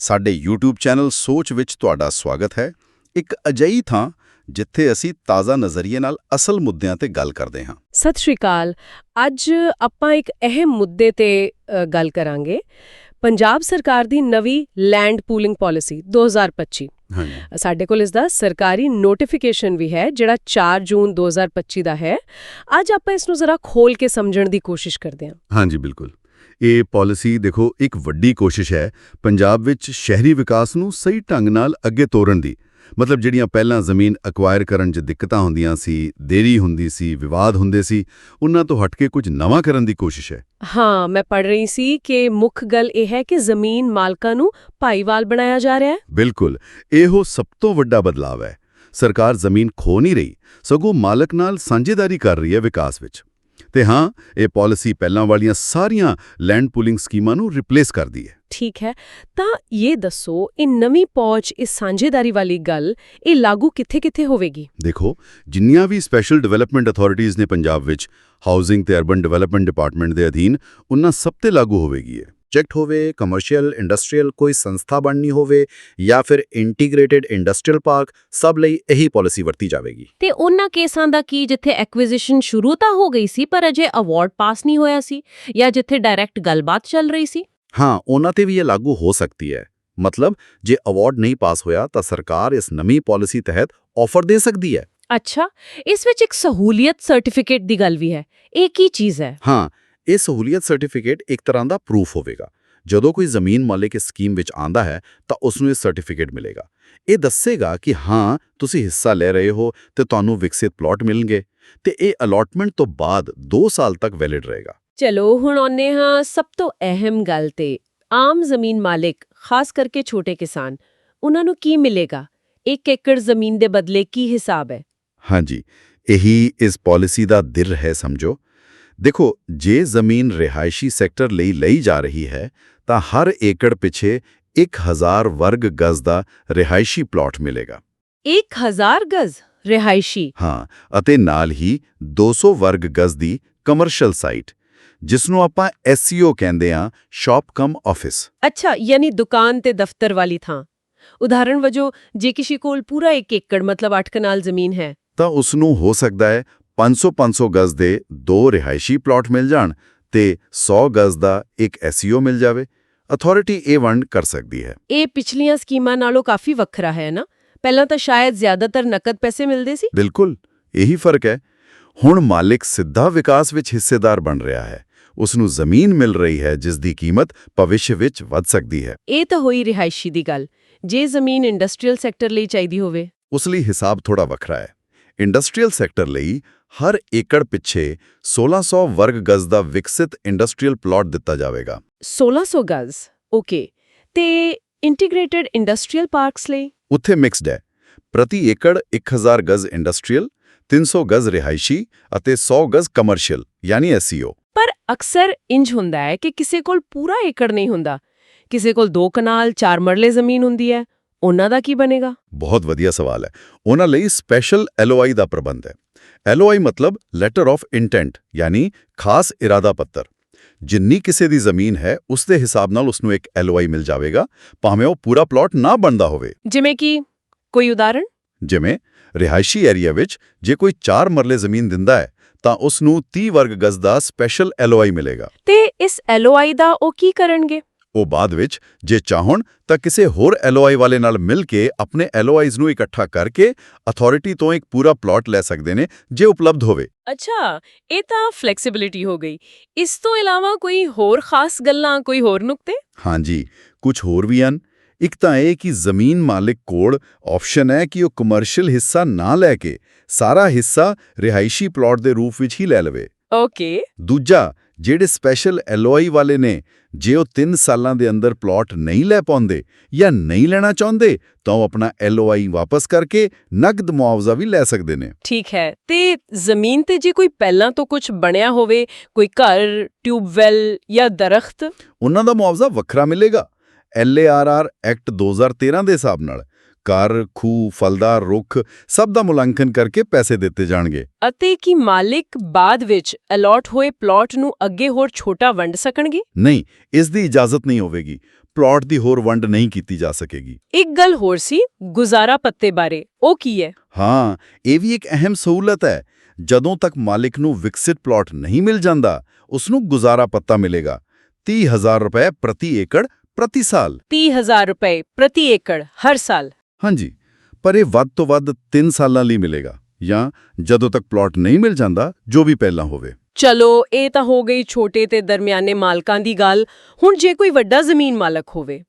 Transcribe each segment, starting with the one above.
ਸਾਡੇ YouTube channel ਸੋਚ ਵਿੱਚ ਤੁਹਾਡਾ ਸਵਾਗਤ ਹੈ। ਇੱਕ ਅਜਿਹੀ ਥਾਂ ਜਿੱਥੇ ਅਸੀਂ ਤਾਜ਼ਾ ਨਜ਼ਰੀਏ ਨਾਲ ਅਸਲ ਮੁੱਦਿਆਂ ਤੇ ਗੱਲ ਕਰਦੇ ਹਾਂ। ਸਤਿ ਸ਼੍ਰੀ ਅਕਾਲ। ਅੱਜ ਆਪਾਂ ਇੱਕ ਅਹਿਮ ਮੁੱਦੇ ਤੇ ਗੱਲ ਕਰਾਂਗੇ। ਪੰਜਾਬ ਸਰਕਾਰ ਦੀ ਨਵੀਂ ਲੈਂਡ ਪੂਲਿੰਗ ਪਾਲਿਸੀ 2025 ਹਾਂਜੀ। ਸਾਡੇ ਕੋਲ ਇਸ ਦਾ ਸਰਕਾਰੀ ਨੋਟੀਫਿਕੇਸ਼ਨ ਵੀ ਹੈ ਜਿਹੜਾ 4 ਜੂਨ 2025 ਦਾ ਹੈ। ਅੱਜ ਆਪਾਂ ਇਸ ਨੂੰ ਜ਼ਰਾ ਖੋਲ ਕੇ ਸਮਝਣ ਦੀ ਕੋਸ਼ਿਸ਼ ਕਰਦੇ ਹਾਂ। ਹਾਂਜੀ ਬਿਲਕੁਲ। ਇਹ ਪਾਲਿਸੀ ਦੇਖੋ ਇੱਕ ਵੱਡੀ ਕੋਸ਼ਿਸ਼ ਹੈ ਪੰਜਾਬ ਵਿੱਚ ਸ਼ਹਿਰੀ ਵਿਕਾਸ ਨੂੰ ਸਹੀ ਢੰਗ ਨਾਲ ਅੱਗੇ ਤੋਰਨ ਦੀ। ਮਤਲਬ ਜਿਹੜੀਆਂ ਪਹਿਲਾਂ ਜ਼ਮੀਨ ਅਕਵਾਇਰ ਕਰਨ 'ਚ ਦਿੱਕਤਾਂ ਹੁੰਦੀਆਂ ਸੀ ਦੇਰੀ ਹੁੰਦੀ ਸੀ ਵਿਵਾਦ ਹੁੰਦੇ ਸੀ ਉਹਨਾਂ ਤੋਂ ਹਟ ਕੇ ਕੁਝ ਨਵਾਂ ਕਰਨ ਦੀ ਕੋਸ਼ਿਸ਼ ਹੈ। ਹਾਂ ਮੈਂ ਪੜ ਰਹੀ ਸੀ ਕਿ ਮੁੱਖ ਗੱਲ ਇਹ ਹੈ ਕਿ ਜ਼ਮੀਨ ਮਾਲਕਾਂ ਨੂੰ ਭਾਈਵਾਲ ਬਣਾਇਆ ਜਾ ਰਿਹਾ ਹੈ। ਬਿਲਕੁਲ ਇਹੋ ਸਭ ਤੋਂ ਵੱਡਾ ਬਦਲਾਅ ਹੈ। ਸਰਕਾਰ ਜ਼ਮੀਨ ਖੋ ਨਹੀਂ ਰਹੀ ਸਗੋਂ ਮਾਲਕ ਨਾਲ ਸਾਂਝੇਦਾਰੀ ਕਰ ਰਹੀ ਹੈ ਵਿਕਾਸ ਵਿੱਚ। ਤੇ ਹਾਂ ਇਹ ਪਾਲਿਸੀ ਪਹਿਲਾਂ ਵਾਲੀਆਂ ਸਾਰੀਆਂ ਲੈਂਡ ਪੂਲਿੰਗ ਸਕੀਮਾਂ ਨੂੰ ਰਿਪਲੇਸ ਕਰਦੀ ਹੈ। ਠੀਕ ਹੈ ਤਾਂ ਇਹ ਦੱਸੋ ਇਹ ਨਵੀਂ ਪਹੁੰਚ ਇਸ ਸਾਂਝੇਦਾਰੀ ਵਾਲੀ ਗੱਲ ਇਹ ਲਾਗੂ ਕਿੱਥੇ-ਕਿੱਥੇ ਹੋਵੇਗੀ? ਦੇਖੋ ਜਿੰਨੀਆਂ ਵੀ ਸਪੈਸ਼ਲ ਡਿਵੈਲਪਮੈਂਟ ਅਥਾਰਟੀਆਂ ਨੇ ਪੰਜਾਬ ਵਿੱਚ ਹਾਊਸਿੰਗ ਤੇ ਅਰਬਨ ਡਿਵੈਲਪਮੈਂਟ ਡਿਪਾਰਟਮੈਂਟ ਦੇ ਅਧੀਨ ਉਹਨਾਂ ਸਭ ਤੇ ਲਾਗੂ ਹੋਵੇਗੀ ਹੈ ਪ੍ਰੋਜੈਕਟ ਹੋਵੇ ਕਮਰਸ਼ੀਅਲ ਇੰਡਸਟਰੀਅਲ ਕੋਈ ਸੰਸਥਾ ਬਣਨੀ ਹੋਵੇ ਜਾਂ ਫਿਰ ਇੰਟੀਗ੍ਰੇਟਿਡ ਇੰਡਸਟਰੀਅਲ ਪਾਰਕ ਸਭ ਲਈ ਇਹੀ ਪਾਲਿਸੀ ਵਰਤੀ ਜਾਵੇਗੀ। ਤੇ ਉਹਨਾਂ ਕੇਸਾਂ ਦਾ ਕੀ ਜਿੱਥੇ ਐਕੁਜੀਸ਼ਨ ਸ਼ੁਰੂ ਤਾਂ ਹੋ ਗਈ ਸੀ ਪਰ ਅਜੇ ਅਵਾਰਡ ਪਾਸ ਨਹੀਂ ਹੋਇਆ ਸੀ ਜਾਂ ਜਿੱਥੇ ਡਾਇਰੈਕਟ ਗੱਲਬਾਤ ਚੱਲ ਰਹੀ ਸੀ? ਹਾਂ ਉਹਨਾਂ ਤੇ ਵੀ ਇਹ ਲਾਗੂ ਹੋ ਸਕਦੀ ਹੈ। ਮਤਲਬ ਜੇ ਅਵਾਰਡ ਨਹੀਂ ਪਾਸ ਹੋਇਆ ਤਾਂ ਸਰਕਾਰ ਇਸ ਨਵੀਂ ਪਾਲਿਸੀ ਤਹਿਤ ਆਫਰ ਦੇ ਸਕਦੀ ਹੈ। ਅੱਛਾ ਇਸ ਵਿੱਚ ਇੱਕ ਸਹੂਲੀਅਤ ਸਰਟੀਫਿਕੇਟ ਦੀ ਗੱਲ ਵੀ ਹੈ। ਇਹ ਕੀ ਚੀਜ਼ ਹੈ? ਹਾਂ ਇਹ ਸਹੂਲੀਅਤ ਸਰਟੀਫਿਕੇਟ ਇੱਕ ਤਰ੍ਹਾਂ ਦਾ ਪ੍ਰੂਫ ਹੋਵੇਗਾ। ਜਦੋਂ ਕੋਈ ਜ਼ਮੀਨ ਮਾਲਕ ਇਸ ਸਕੀਮ ਵਿੱਚ ਆਂਦਾ ਹੈ ਤਾਂ ਉਸ ਨੂੰ ਇਹ ਸਰਟੀਫਿਕੇਟ ਮਿਲੇਗਾ। ਇਹ ਦੱਸੇਗਾ ਕਿ ਹਾਂ ਤੁਸੀਂ ਹਿੱਸਾ ਲੈ ਰਹੇ ਹੋ ਤੇ ਤੁਹਾਨੂੰ ਵਿਕਸਿਤ ਪਲਾਟ ਮਿਲਣਗੇ ਤੇ ਇਹ ਅਲਾਟਮੈਂਟ ਤੋਂ ਬਾਅਦ 2 ਸਾਲ ਤੱਕ ਵੈਲਿਡ ਰਹੇਗਾ। ਚਲੋ ਹੁਣ ਆਉਂਦੇ ਹਾਂ ਸਭ ਤੋਂ ਅਹਿਮ ਗੱਲ ਤੇ। ਆਮ ਜ਼ਮੀਨ ਮਾਲਕ ਖਾਸ ਕਰਕੇ ਛੋਟੇ ਕਿਸਾਨ ਉਹਨਾਂ ਨੂੰ ਕੀ ਮਿਲੇਗਾ? ਇੱਕ ਏਕੜ ਜ਼ਮੀਨ ਦੇ ਬਦਲੇ ਕੀ ਹਿਸਾਬ ਹੈ? ਹਾਂਜੀ ਇਹੀ ਇਸ ਪਾਲਿਸੀ ਦਾ ਦਿਲ ਹੈ ਸਮਝੋ। ਦੇਖੋ ਜੇ ਜ਼ਮੀਨ ਰਿਹਾਇਸ਼ੀ ਸੈਕਟਰ ਲਈ ਲਈ ਜਾ ਰਹੀ ਹੈ ਤਾਂ ਹਰ ਏਕੜ ਪਿੱਛੇ 1000 ਵਰਗ ਗਜ਼ ਦਾ ਰਿਹਾਇਸ਼ੀ ਪਲਾਟ ਮਿਲੇਗਾ। 1000 ਗਜ਼ ਰਿਹਾਇਸ਼ੀ? ਹਾਂ ਅਤੇ ਨਾਲ ਹੀ 200 ਵਰਗ ਗਜ਼ ਦੀ ਕਮਰਸ਼ੀਅਲ ਸਾਈਟ ਜਿਸ ਨੂੰ ਆਪਾਂ ਐਸਸੀਓ ਕਹਿੰਦੇ ਆ ਸ਼ਾਪ ਕਮ ਆਫਿਸ ਅੱਛਾ ਯਾਨੀ ਦੁਕਾਨ ਤੇ ਦਫ਼ਤਰ ਵਾਲੀ ਥਾਂ। ਉਦਾਹਰਣ ਵਜੋਂ ਜੇ ਕਿਸੇ ਕੋਲ ਪੂਰਾ ਇੱਕ ਏਕੜ ਮਤਲਬ 8 ਕਨਾਲ ਜ਼ਮੀਨ ਹੈ। ਤਾਂ ਉਸ ਨੂੰ ਹੋ ਸਕਦਾ ਹੈ 500-500 ਗਜ਼ ਦੇ ਦੋ ਰਿਹਾਇਸ਼ੀ ਪਲਾਟ ਮਿਲ ਜਾਣ ਤੇ 100 ਗਜ਼ ਦਾ ਇੱਕ ਐਸਸੀਓ ਮਿਲ ਜਾਵੇ ਅਥਾਰਟੀ ਇਹ ਵੰਡ ਕਰ ਸਕਦੀ ਹੈ। ਇਹ ਪਿਛਲੀਆਂ ਸਕੀਮਾਂ ਨਾਲੋਂ ਕਾਫੀ ਵੱਖਰਾ ਹੈ ਨਾ? ਪਹਿਲਾਂ ਤਾਂ ਸ਼ਾਇਦ ਜ਼ਿਆਦਾਤਰ ਨਕਦ ਪੈਸੇ ਮਿਲਦੇ ਸੀ। ਬਿਲਕੁਲ ਇਹੀ ਫ਼ਰਕ ਹੈ। ਹੁਣ ਮਾਲਿਕ ਸਿੱਧਾ ਵਿਕਾਸ ਵਿੱਚ ਹਿੱਸੇਦਾਰ ਬਣ ਰਿਹਾ ਹੈ। ਉਸ ਨੂੰ ਜ਼ਮੀਨ ਮਿਲ ਰਹੀ ਹੈ ਜਿਸ ਦੀ ਕੀਮਤ ਭਵਿੱਖ ਵਿੱਚ ਵੱਧ ਸਕਦੀ ਹੈ। ਇਹ ਤਾਂ ਹੋਈ ਰਿਹਾਇਸ਼ੀ ਦੀ ਗੱਲ। ਜੇ ਜ਼ਮੀਨ ਇੰਡਸਟਰੀਅਲ ਸੈਕਟਰ ਲਈ ਚਾਹੀਦੀ ਹੋਵੇ। ਉਸ ਲਈ ਹਿਸਾਬ ਥੋੜਾ ਵੱਖਰਾ ਹੈ। ਇੰਡਸਟਰੀਅਲ ਸੈਕਟਰ ਲਈ ਹਰ ਏਕੜ ਪਿੱਛੇ 1600 ਵਰਗ ਗਜ਼ ਦਾ ਵਿਕਸਿਤ ਇੰਡਸਟਰੀਅਲ ਪਲਾਟ ਦਿੱਤਾ ਜਾਵੇਗਾ। 1600 ਗਜ਼? ਓਕੇ। ਤੇ ਇੰਟੀਗ੍ਰੇਟਿਡ ਇੰਡਸਟਰੀਅਲ ਪਾਰਕਸ ਲਈ? ਉੱਥੇ ਮਿਕਸਡ ਹੈ। ਪ੍ਰਤੀ ਏਕੜ 1000 ਗਜ਼ ਇੰਡਸਟਰੀਅਲ 300 ਗਜ਼ ਰਿਹਾਇਸ਼ੀ ਅਤੇ 100 ਗਜ਼ ਕਮਰਸ਼ੀਅਲ ਯਾਨੀ ਐਸਸੀਓ ਪਰ ਅਕਸਰ ਇੰਜ ਹੁੰਦਾ ਹੈ ਕਿ ਕਿਸੇ ਕੋਲ ਪੂਰਾ ਏਕੜ ਨਹੀਂ ਹੁੰਦਾ। ਕਿਸੇ ਕੋਲ 2 ਕਨਾਲ 4 ਮਰਲੇ ਜ਼ਮੀਨ ਹੁੰਦੀ ਹੈ। ਉਹਨਾਂ ਦਾ ਕੀ ਬਣੇਗਾ? ਬਹੁਤ ਵਧੀਆ ਸਵਾਲ ਹੈ। ਉਹਨਾਂ ਲਈ ਸਪੈਸ਼ਲ ਐਲਓਆਈ ਦਾ ਪ੍ਰਬੰਧ ਹੈ। ਐਲਓਆਈ ਮਤਲਬ ਲੈਟਰ ਆਫ ਇੰਟੈਂਟ ਯਾਨੀ ਖਾਸ ਇਰਾਦਾ ਪੱਤਰ। ਜਿੰਨੀ ਕਿਸੇ ਦੀ ਜ਼ਮੀਨ ਹੈ ਉਸ ਦੇ ਹਿਸਾਬ ਨਾਲ ਉਸ ਨੂੰ ਇੱਕ ਐਲਓਆਈ ਮਿਲ ਜਾਵੇਗਾ। ਭਾਵੇਂ ਉਹ ਪੂਰਾ ਪਲਾਟ ਨਾ ਬਣਦਾ ਹੋਵੇ। ਜਿਵੇਂ ਕਿ ਕੋਈ ਉਦਾਹਰਣ? ਜਿਵੇਂ ਰਿਹਾਇਸ਼ੀ ਏਰੀਆ ਵਿੱਚ ਜੇ ਕੋਈ 4 ਮਰਲੇ ਜ਼ਮੀਨ ਦਿੰਦਾ ਹੈ ਤਾਂ ਉਸ ਨੂੰ 30 ਵਰਗ ਗਜ਼ ਦਾ ਸਪੈਸ਼ਲ ਐਲਓਆਈ ਮਿਲੇਗਾ। ਤੇ ਇਸ ਐਲਓਆਈ ਦਾ ਉਹ ਕੀ ਕਰਨਗੇ? ਉਹ ਬਾਅਦ ਵਿੱਚ ਜੇ ਚਾਹਣ ਤਾਂ ਕਿਸੇ ਹੋਰ ਐਲਓਆਈ ਵਾਲੇ ਨਾਲ ਮਿਲ ਕੇ ਆਪਣੇ ਐਲਓਆਈਜ਼ ਨੂੰ ਇਕੱਠਾ ਕਰਕੇ ਅਥਾਰਟੀ ਤੋਂ ਇੱਕ ਪੂਰਾ ਪਲਾਟ ਲੈ ਸਕਦੇ ਨੇ ਜੇ ਉਪਲਬਧ ਹੋਵੇ। ਅੱਛਾ ਇਹ ਤਾਂ ਫਲੈਕਸੀਬਿਲਿਟੀ ਹੋ ਗਈ। ਇਸ ਤੋਂ ਇਲਾਵਾ ਕੋਈ ਹੋਰ ਖਾਸ ਗੱਲਾਂ ਕੋਈ ਹੋਰ ਨੁਕਤੇ? ਹਾਂਜੀ ਕੁਝ ਹੋਰ ਵੀ ਹਨ। ਇੱਕ ਤਾਂ ਇਹ ਕਿ ਜ਼ਮੀਨ ਮਾਲਕ ਕੋਲ ਆਪਸ਼ਨ ਹੈ ਕਿ ਉਹ ਕਮਰਸ਼ੀਅਲ ਹਿੱਸਾ ਨਾ ਲੈ ਕੇ ਸਾਰਾ ਹਿੱਸਾ ਰਿਹਾਇਸ਼ੀ ਪਲਾਟ ਦੇ ਰੂਪ ਵਿੱਚ ਹੀ ਲੈ ਲਵੇ। ਓਕੇ ਦੂਜਾ ਜਿਹੜੇ ਸਪੈਸ਼ਲ ਐਲੋਈ ਵਾਲੇ ਨੇ ਜੇ ਉਹ 3 ਸਾਲਾਂ ਦੇ ਅੰਦਰ ਪਲਾਟ ਨਹੀਂ ਲੈ ਪਾਉਂਦੇ ਜਾਂ ਨਹੀਂ ਲੈਣਾ ਚਾਹੁੰਦੇ ਤਾਂ ਉਹ ਆਪਣਾ ਐਲੋਆਈ ਵਾਪਸ ਕਰਕੇ ਨਕਦ ਮੁਆਵਜ਼ਾ ਵੀ ਲੈ ਸਕਦੇ ਨੇ। ਠੀਕ ਹੈ ਤੇ ਜ਼ਮੀਨ ਤੇ ਜੇ ਕੋਈ ਪਹਿਲਾਂ ਤੋਂ ਕੁਝ ਬਣਿਆ ਹੋਵੇ ਕੋਈ ਘਰ ਟਿਊਬਵੈਲ ਜਾਂ ਦਰਖਤ? ਉਹਨਾਂ ਦਾ ਮੁਆਵਜ਼ਾ ਵੱਖਰਾ ਮਿਲੇਗਾ। ਐਲਏਆਰਆਰ ਐਕਟ 2013 ਦੇ ਹਿਸਾਬ ਨਾਲ। ਘਰ ਖੂਹ ਫਲਦਾਰ ਰੁੱਖ ਸਭ ਦਾ ਮੁਲਾਂਕਣ ਕਰਕੇ ਪੈਸੇ ਦਿੱਤੇ ਜਾਣਗੇ। ਅਤੇ ਕੀ ਮਾਲਿਕ ਬਾਅਦ ਵਿੱਚ ਅਲਾਟ ਹੋਏ ਪਲਾਟ ਨੂੰ ਅੱਗੇ ਹੋਰ ਛੋਟਾ ਵੰਡ ਸਕਣਗੇ? ਨਹੀਂ ਇਸ ਦੀ ਇਜਾਜ਼ਤ ਨਹੀਂ ਹੋਵੇਗੀ। ਪਲਾਟ ਦੀ ਹੋਰ ਵੰਡ ਨਹੀਂ ਕੀਤੀ ਜਾ ਸਕੇਗੀ। ਇੱਕ ਗੱਲ ਹੋਰ ਸੀ ਗੁਜ਼ਾਰਾ ਪੱਤੇ ਬਾਰੇ ਉਹ ਕੀ ਹੈ? ਹਾਂ ਇਹ ਵੀ ਇੱਕ ਅਹਿਮ ਸਹੂਲਤ ਹੈ। ਜਦੋਂ ਤੱਕ ਮਾਲਿਕ ਨੂੰ ਵਿਕਸਿਤ ਪਲਾਟ ਨਹੀਂ ਮਿਲ ਜਾਂਦਾ ਉਸ ਨੂੰ ਗੁਜ਼ਾਰਾ ਪੱਤਾ ਮਿਲੇਗਾ। 30000 ਰੁਪਏ ਪ੍ਰਤੀ ਏਕੜ ਪ੍ਰਤੀ ਸਾਲ। 30000 ਰੁਪਏ ਪ੍ਰਤੀ ਏਕੜ ਹਰ ਸਾਲ। ਹਾਂਜੀ ਪਰ ਇਹ ਵੱਧ ਤੋਂ ਵੱਧ 3 ਸਾਲਾਂ ਲਈ ਮਿਲੇਗਾ ਜਾਂ ਜਦੋਂ ਤੱਕ ਪਲਾਟ ਨਹੀਂ ਮਿਲ ਜਾਂਦਾ ਜੋ ਵੀ ਪਹਿਲਾਂ ਹੋਵੇ। ਚਲੋ ਇਹ ਤਾਂ ਹੋ ਗਈ ਛੋਟੇ ਤੇ ਦਰਮਿਆਨੇ ਮਾਲਕਾਂ ਦੀ ਗੱਲ। ਹੁਣ ਜੇ ਕੋਈ ਵੱਡਾ ਜ਼ਮੀਨ ਮਾਲਕ ਹੋਵੇ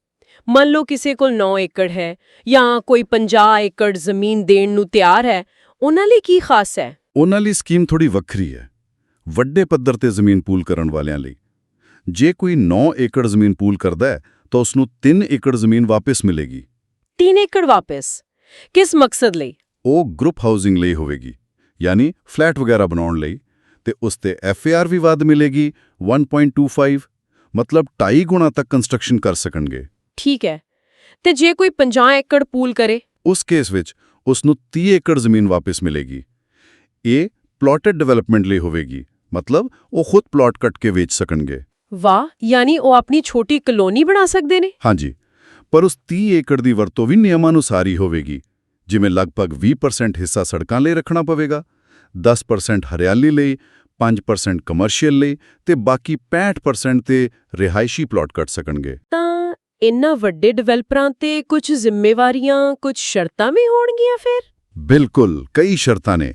ਮੰਨ ਲਓ ਕਿਸੇ ਕੋਲ 9 ਏਕੜ ਹੈ ਜਾਂ ਕੋਈ 50 ਏਕੜ ਜ਼ਮੀਨ ਦੇਣ ਨੂੰ ਤਿਆਰ ਹੈ ਉਹਨਾਂ ਲਈ ਕੀ ਖਾਸ ਹੈ? ਉਹਨਾਂ ਲਈ ਸਕੀਮ ਥੋੜੀ ਵੱਖਰੀ ਹੈ ਵੱਡੇ ਪੱਧਰ ਤੇ ਜ਼ਮੀਨ ਪੂਲ ਕਰਨ ਵਾਲਿਆਂ ਲਈ। ਜੇ ਕੋਈ 9 ਏਕੜ ਜ਼ਮੀਨ ਪੂਲ ਕਰਦਾ ਹੈ ਤਾਂ ਉਸ ਨੂੰ 3 ਏਕੜ ਜ਼ਮੀਨ ਵਾਪਸ ਮਿਲੇਗੀ। 3 ਏਕੜ ਵਾਪਸ ਕਿਸ ਮਕਸਦ ਲਈ ਉਹ ਗਰੁੱਪ ਹਾਊਸਿੰਗ ਲਈ ਹੋਵੇਗੀ ਯਾਨੀ ਫਲੈਟ ਵਗੈਰਾ ਬਣਾਉਣ ਲਈ ਤੇ ਉਸ ਤੇ ਐਫਏਆਰ ਵੀ ਵੱਧ ਮਿਲੇਗੀ 1.25 ਮਤਲਬ 2.5 ਗੁਣਾ ਤੱਕ ਕੰਸਟਰਕਸ਼ਨ ਕਰ ਸਕਣਗੇ ਠੀਕ ਹੈ ਤੇ ਜੇ ਕੋਈ 50 ਏਕੜ ਪੂਲ ਕਰੇ ਉਸ ਕੇਸ ਵਿੱਚ ਉਸ ਨੂੰ 30 ਏਕੜ ਜ਼ਮੀਨ ਵਾਪਸ ਮਿਲੇਗੀ ਇਹ ਪਲਾਟਡ ਡਿਵੈਲਪਮੈਂਟ ਲਈ ਹੋਵੇਗੀ ਮਤਲਬ ਉਹ ਖੁਦ ਪਲਾਟ ਕੱਟ ਕੇ ਵੇਚ ਸਕਣਗੇ ਵਾਹ ਯਾਨੀ ਉਹ ਆਪਣੀ ਛੋਟੀ ਕਲੋਨੀ ਬਣਾ ਸਕਦੇ ਨੇ ਹਾਂਜੀ ਪਰ ਉਸ 30 ਏਕੜ ਦੀ ਵਰਤੋਂ ਵੀ ਨਿਯਮਾਂ ਅਨੁਸਾਰ ਹੀ ਹੋਵੇਗੀ। ਜਿਵੇਂ ਲਗਭਗ 20% ਹਿੱਸਾ ਸੜਕਾਂ ਲਈ ਰੱਖਣਾ ਪਵੇਗਾ 10% ਹਰਿਆਲੀ ਲਈ 5% ਕਮਰਸ਼ੀਅਲ ਲਈ ਤੇ ਬਾਕੀ 65% ਤੇ ਰਿਹਾਇਸ਼ੀ ਪਲਾਟ ਕੱਟ ਸਕਣਗੇ। ਤਾਂ ਇੰਨਾ ਵੱਡੇ ਡਿਵੈਲਪਰਾਂ ਤੇ ਕੁਝ ਜ਼ਿੰਮੇਵਾਰੀਆਂ ਕੁਝ ਸ਼ਰਤਾਂ ਵੀ ਹੋਣਗੀਆਂ ਫਿਰ? ਬਿਲਕੁਲ ਕਈ ਸ਼ਰਤਾਂ ਨੇ।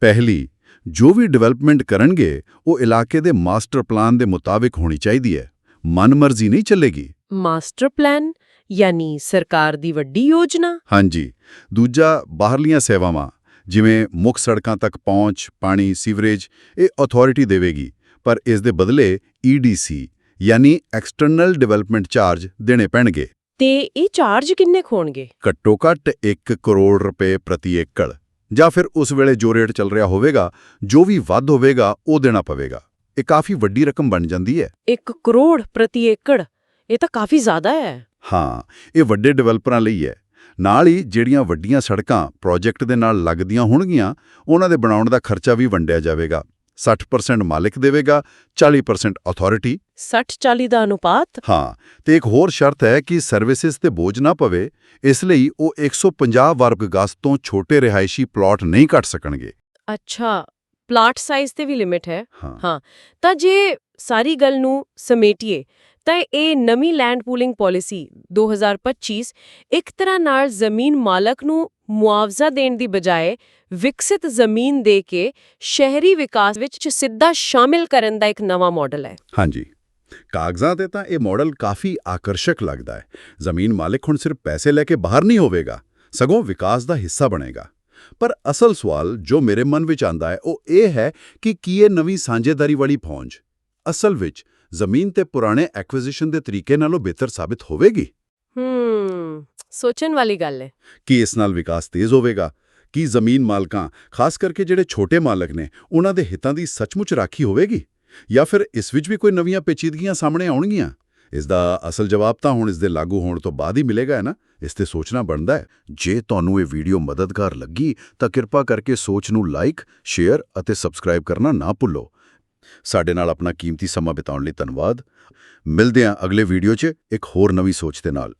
ਪਹਿਲੀ ਜੋ ਵੀ ਡਿਵੈਲਪਮੈਂਟ ਕਰਨਗੇ ਉਹ ਇਲਾਕੇ ਦੇ ਮਾਸਟਰ ਪਲਾਨ ਦੇ ਮੁਤਾਬਿਕ ਹੋਣੀ ਚਾਹੀਦੀ ਹੈ। ਮਨਮਰਜ਼ੀ ਨਹੀਂ ਚੱਲੇਗੀ। ਮਾਸਟਰ ਪਲਾਨ ਯਾਨੀ ਸਰਕਾਰ ਦੀ ਵੱਡੀ ਯੋਜਨਾ? ਹਾਂਜੀ। ਦੂਜਾ ਬਾਹਰਲੀਆਂ ਸੇਵਾਵਾਂ ਜਿਵੇਂ ਮੁੱਖ ਸੜਕਾਂ ਤੱਕ ਪਹੁੰਚ ਪਾਣੀ ਸੀਵਰੇਜ ਇਹ ਅਥਾਰਟੀ ਦੇਵੇਗੀ ਪਰ ਇਸ ਦੇ ਬਦਲੇ ਈਡੀਸੀ ਯਾਨੀ ਐਕਸਟਰਨਲ ਡਿਵੈਲਪਮੈਂਟ ਚਾਰਜ ਦੇਣੇ ਪੈਣਗੇ। ਤੇ ਇਹ ਚਾਰਜ ਕਿੰਨੇ ਹੋਣਗੇ? ਘੱਟੋ ਘੱਟ 1 ਕਰੋੜ ਰੁਪਏ ਪ੍ਰਤੀ ਏਕੜ ਜਾਂ ਫਿਰ ਉਸ ਵੇਲੇ ਜੋ ਰੇਟ ਚੱਲ ਰਿਹਾ ਹੋਵੇਗਾ ਜੋ ਵੀ ਵੱਧ ਹੋਵੇਗਾ ਉਹ ਦੇਣਾ ਪਵੇਗਾ। ਇਹ ਕਾਫੀ ਵੱਡੀ ਰਕਮ ਬਣ ਜਾਂਦੀ ਹੈ। 1 ਕਰੋੜ ਪ੍ਰਤੀ ਏਕੜ ਇਹ ਤਾਂ ਕਾਫੀ ਜ਼ਿਆਦਾ ਹੈ। ਹਾਂ ਇਹ ਵੱਡੇ ਡਿਵੈਲਪਰਾਂ ਲਈ ਹੈ। ਨਾਲ ਹੀ ਜਿਹੜੀਆਂ ਵੱਡੀਆਂ ਸੜਕਾਂ ਪ੍ਰੋਜੈਕਟ ਦੇ ਨਾਲ ਲੱਗਦੀਆਂ ਹੋਣਗੀਆਂ ਉਹਨਾਂ ਦੇ ਬਣਾਉਣ ਦਾ ਖਰਚਾ ਵੀ ਵੰਡਿਆ ਜਾਵੇਗਾ। 60% ਮਾਲਿਕ ਦੇਵੇਗਾ 40% ਅਥਾਰਟੀ 60-40 ਦਾ ਅਨੁਪਾਤ? ਹਾਂ ਤੇ ਇੱਕ ਹੋਰ ਸ਼ਰਤ ਹੈ ਕਿ ਸਰਵਿਸਿਜ਼ ਤੇ ਬੋਝ ਨਾ ਪਵੇ ਇਸ ਲਈ ਉਹ 150 ਵਰਗ ਗਜ਼ ਤੋਂ ਛੋਟੇ ਰਿਹਾਇਸ਼ੀ ਪਲਾਟ ਨਹੀਂ ਕੱਟ ਸਕਣਗੇ। ਅੱਛਾ ਪਲਾਟ ਸਾਈਜ਼ ਤੇ ਵੀ ਲਿਮਿਟ ਹੈ। ਹਾਂ। ਹਾਂ ਤਾਂ ਜੇ ਸਾਰੀ ਗੱਲ ਨੂੰ ਸਮੇਟੀਏ ਤਾਂ ਇਹ ਨਵੀਂ ਲੈਂਡ ਪੂਲਿੰਗ ਪਾਲਿਸੀ 2025 ਇੱਕ ਤਰ੍ਹਾਂ ਨਾਲ ਜ਼ਮੀਨ ਮਾਲਕ ਨੂੰ ਮੁਆਵਜ਼ਾ ਦੇਣ ਦੀ ਬਜਾਏ ਵਿਕਸਿਤ ਜ਼ਮੀਨ ਦੇ ਕੇ ਸ਼ਹਿਰੀ ਵਿਕਾਸ ਵਿੱਚ ਸਿੱਧਾ ਸ਼ਾਮਿਲ ਕਰਨ ਦਾ ਇੱਕ ਨਵਾਂ ਮਾਡਲ ਹੈ। ਹਾਂਜੀ। ਕਾਗਜ਼ਾਂ ਤੇ ਤਾਂ ਇਹ ਮਾਡਲ ਕਾਫੀ ਆਕਰਸ਼ਕ ਲੱਗਦਾ ਹੈ। ਜ਼ਮੀਨ ਮਾਲਕ ਹੁਣ ਸਿਰਫ ਪੈਸੇ ਲੈ ਕੇ ਬਾਹਰ ਨਹੀਂ ਹੋਵੇਗਾ, ਸਗੋਂ ਵਿਕਾਸ ਦਾ ਹਿੱਸਾ ਬਣੇਗਾ। ਪਰ ਅਸਲ ਸਵਾਲ ਜੋ ਮੇਰੇ ਮਨ ਵਿੱਚ ਆਂਦਾ ਹੈ, ਉਹ ਇਹ ਹੈ ਕਿ ਕੀ ਇਹ ਨਵੀਂ ਸਾਂਝੇਦਾਰੀ ਵਾਲੀ ਪਹੁੰਚ, ਅਸਲ ਵਿੱਚ ਜ਼ਮੀਨ ਤੇ ਪੁਰਾਣੇ ਐਕੁਜੀਸ਼ਨ ਦੇ ਤਰੀਕੇ ਨਾਲੋਂ ਬਿਹਤਰ ਸਾਬਿਤ ਹੋਵੇਗੀ? ਹੂੰ ਸੋਚਣ ਵਾਲੀ ਗੱਲ ਹੈ। ਕਿ ਇਸ ਨਾਲ ਵਿਕਾਸ ਤੇਜ਼ ਹੋਵੇਗਾ? ਕੀ ਜ਼ਮੀਨ ਮਾਲਕਾਂ ਖਾਸ ਕਰਕੇ ਜਿਹੜੇ ਛੋਟੇ ਮਾਲਕ ਨੇ ਉਹਨਾਂ ਦੇ ਹਿੱਤਾਂ ਦੀ ਸੱਚਮੁੱਚ ਰਾਖੀ ਹੋਵੇਗੀ? ਜਾਂ ਫਿਰ ਇਸ ਵਿੱਚ ਵੀ ਕੋਈ ਨਵੀਆਂ ਪੇਚੀਦਗੀਆਂ ਸਾਹਮਣੇ ਆਉਣਗੀਆਂ? ਇਸ ਦਾ ਅਸਲ ਜਵਾਬ ਤਾਂ ਹੁਣ ਇਸ ਦੇ ਲਾਗੂ ਹੋਣ ਤੋਂ ਬਾਅਦ ਹੀ ਮਿਲੇਗਾ ਹੈ ਨਾ? ਇਸ ਤੇ ਸੋਚਣਾ ਬਣਦਾ ਹੈ। ਜੇ ਤੁਹਾਨੂੰ ਇਹ ਵੀਡੀਓ ਮਦਦਗਾਰ ਲੱਗੀ ਤਾਂ ਕਿਰਪਾ ਕਰਕੇ ਸੋਚ ਨੂੰ ਲਾਈਕ ਸ਼ੇਅਰ ਅਤੇ ਸਬਸਕ੍ਰਾਈਬ ਕਰਨਾ ਨਾ ਭੁੱਲੋ। ਸਾਡੇ ਨਾਲ ਆਪਣਾ ਕੀਮਤੀ ਸਮਾਂ ਬਿਤਾਉਣ ਲਈ ਧੰਨਵਾਦ। ਮਿਲਦੇ ਹਾਂ ਅਗਲੇ ਵੀਡੀਓ 'ਚ ਇੱਕ ਹੋਰ ਨਵੀਂ ਸੋਚ ਦੇ ਨਾਲ।